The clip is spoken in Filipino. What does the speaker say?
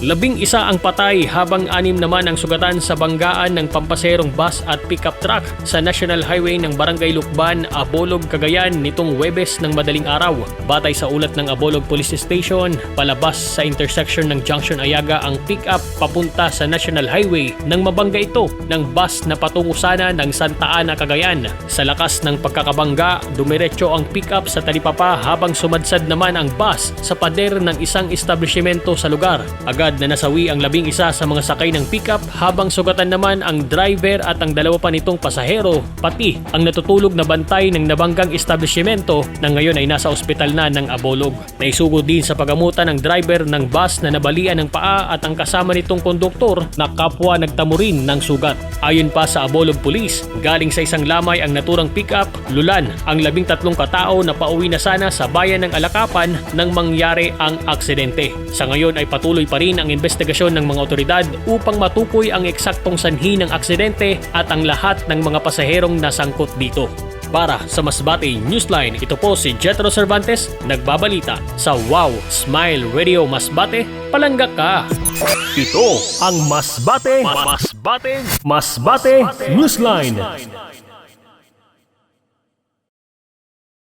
Labing isa ang patay habang anim naman ang sugatan sa banggaan ng pampaserong bus at pickup truck sa National Highway ng Barangay Lukban, Abolog, Cagayan nitong Webes ng madaling araw. Batay sa ulat ng Abolog Police Station, palabas sa intersection ng Junction Ayaga ang pickup papunta sa National Highway nang mabangga ito ng bus na patungo sana ng Santa Ana, Cagayan. Sa lakas ng pagkakabangga, dumiretso ang pickup sa talipapa habang sumadsad naman ang bus sa pader ng isang establishmento sa lugar. Agad na nasawi ang labing isa sa mga sakay ng pickup habang sugatan naman ang driver at ang dalawa pa nitong pasahero, pati ang natutulog na bantay ng nabanggang establishmento na ngayon ay nasa ospital na ng Abolog. Naisugo din sa pagamutan ng driver ng bus na nabalian ng paa at ang kasama nitong konduktor na kapwa nagtamurin ng sugat. Ayon pa sa Abolog Police, galing sa isang lamay ang naturang pickup, lulan ang labing tatlong katao na pauwi na sana sa bayan ng Alakapan nang mangyari ang aksidente. Sa ngayon ay patuloy pa rin ang investigasyon ng mga otoridad upang matukoy ang eksaktong sanhi ng aksidente at ang lahat ng mga pasaherong nasangkot dito. Para sa Masbate Newsline, ito po si Jetro Cervantes, nagbabalita sa Wow Smile Radio Masbate, palangga ka! Ito ang Masbate, Masbate, Masbate Newsline.